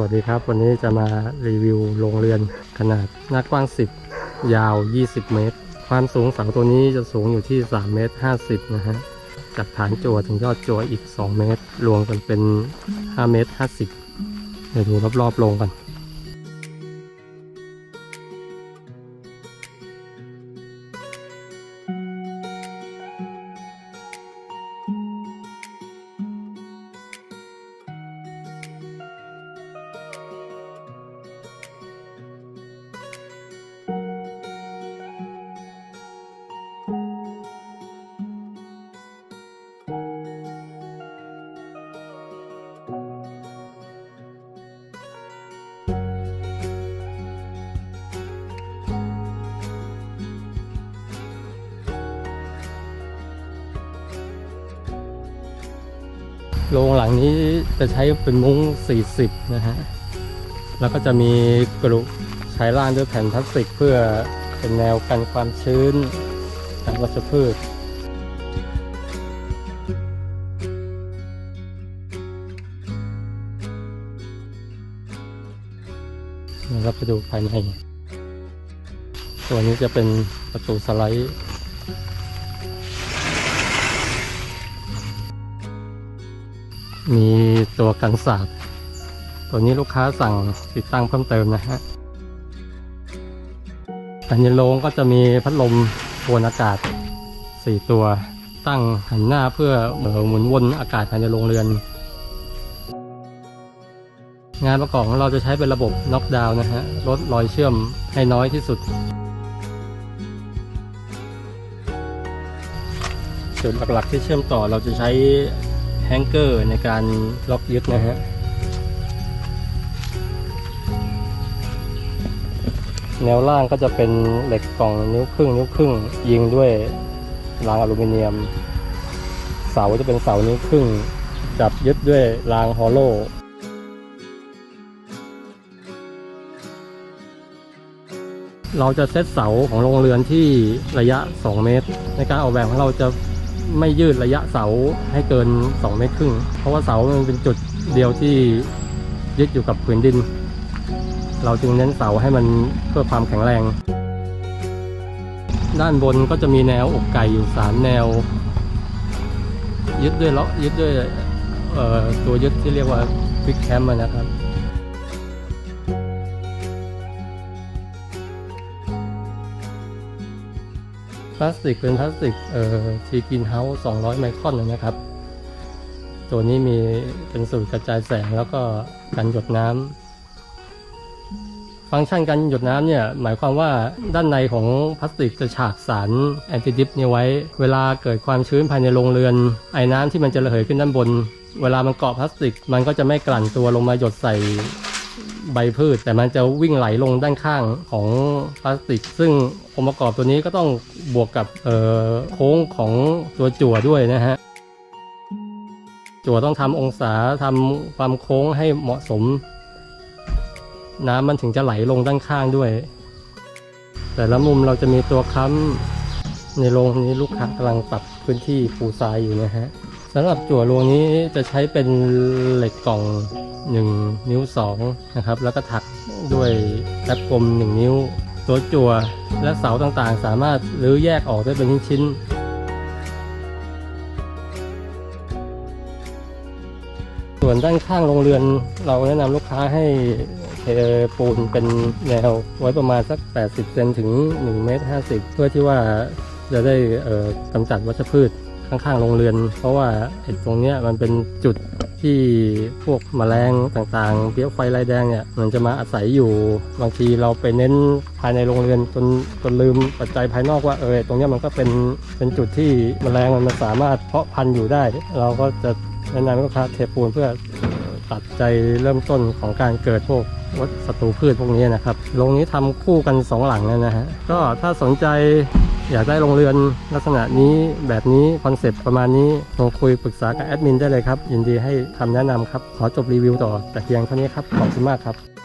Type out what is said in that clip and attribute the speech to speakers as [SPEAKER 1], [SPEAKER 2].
[SPEAKER 1] สวัสดีครับ วันนี้จะมารีวิวโรงเรือนขนาดหน้ากว้าง 10 ยาว 20 เมตร ความสูงเสาตัวนี้จะสูงอยู่ที่ 3 เมตร 50 นะฮะ จากฐานจั่วถึงยอดจั่วอีก 2 เมตร รวมกันเป็น 5 เมตร 50 เดี๋ยวดูรอบๆโรงกัน โรงหลังนี้จะใช้เป็นมุ้ง 40 นะฮะ แล้วก็จะมีกรุใช้ล่างด้วยแผ่นพลาสติกเพื่อเป็นแนวกันความชื้นกันวัชพืชเดี๋ยวเราไปดูภายใน ตัวนี้จะเป็นประตูสไลด์ มีตัวกันศาสตร์ตัวนี้ลูกค้าสั่งติดตั้งเพิ่มเติมนะฮะภายนโรงก็จะมีพัดลมโวนอากาศ 4 ตัวตั้งหันหน้าเพื่อเอ่อหมุนวนอากาศภายในโรงเรือน งานประกอบของเราจะใช้เป็นระบบน็อกดาวน์นะฮะลดรอยเชื่อมให้น้อยที่สุดจุดหลักๆที่เชื่อมต่อเราจะใช้ แฮงเกอร์ในการล็อกยึดนะฮะแนวล่างก็จะเป็นเหล็กกล่องนิ้วครึ่งนิ้วครึ่ง ยิงด้วยรางอลูมิเนียม เสาจะเป็นเสานิ้วครึ่ง จับยึดด้วยรางฮอลโลเราจะเซตเสาของโรงเรือนที่ระยะ 2 เมตร ในการออกแบบของเราจะ ไม่ยืดระยะเสาให้เกิน 2 เมตรครึ่ง เพราะว่าเสามันเป็นจุดเดียวที่ยึดอยู่กับผืนดิน เราจึงเน้นเสาให้มันเพื่อความแข็งแรง ด้านบนก็จะมีแนวอกไก่อยู่3แนว ยึดด้วยเลาะยึดด้วยตัวยึดที่เรียกว่าฟิกแคมนะครับ พลาสติกเป็นพลาสติกเอ่อทีกินเฮาส์200 ไมครอนนะครับ ตัวนี้มีเป็นสูตรกระจายแสงแล้วก็กันหยดน้ำฟังก์ชันการหยดน้ำเนี่ย หมายความว่าด้านในของพลาสติกจะฉากสารแอนติดิฟเนี่ยไว้ เวลาเกิดความชื้นภายในโรงเรือน ไอ้น้ำที่มันจะระเหยขึ้นด้านบน เวลามันเกาะพลาสติก มันก็จะไม่กลั่นตัวลงมาหยดใส่ ใบพืช แต่มันจะวิ่งไหลลงด้านข้างของพลาสติก ซึ่งองค์ประกอบตัวนี้ก็ต้องบวกกับโค้งของตัวจั่วด้วยนะฮะจั่วต้องทำองศาทำความโค้งให้เหมาะสม น้ำมันถึงจะไหลลงด้านข้างด้วย แต่ละมุมเราจะมีตัวค้ำในโรงนี้ลูกค้ากำลังปรับพื้นที่ปูทรายอยู่นะฮะ สำหรับจั่วโรงนี้จะใช้เป็นเหล็กกล่อง 1 นิ้ว2นะครับแล้วก็ถักด้วยแป๊บกลม 1 นิ้ว ตัวจั่วและเสาต่างๆ สามารถรื้อแยกออกได้เป็นชิ้นๆส่วนด้านข้างโรงเรือนเราแนะนำลูกค้าให้เทปูนเป็นแนวไว้ประมาณสัก 80 เซนถึง1เมตร50 เพื่อที่ว่าจะได้กำจัดวัชพืช ข้างๆโรงเรือน เพราะว่าไอ้ตรงเนี้ยมันเป็นจุดที่พวกแมลงต่างๆเพี้ยไฟลายแดงเนี่ยมันจะมาอาศัยอยู่ บางทีเราไปเน้นภายในโรงเรือนจนจนลืมปัจจัยภายนอกว่าเออตรงเนี้ยมันก็เป็นเป็นจุดที่แมลงมันสามารถเพาะพันธุ์อยู่ได้ เราก็จะแนะนำลูกค้าเทปูนเพื่อตัดใจเริ่มต้นของการเกิดพวกวัชศัตรูพืชพวกนี้นะครับโรงนี้ทำคู่กันสองหลังเลยนะฮะก็ถ้าสนใจ อยากได้โรงเรือนลักษณะนี้แบบนี้คอนเซปต์ประมาณนี้โทรคุยปรึกษากับแอดมินได้เลยครับ ยินดีให้คำแนะนำครับ ขอจบรีวิวต่อแต่เพียงเท่านี้ครับ ขอบคุณมากครับ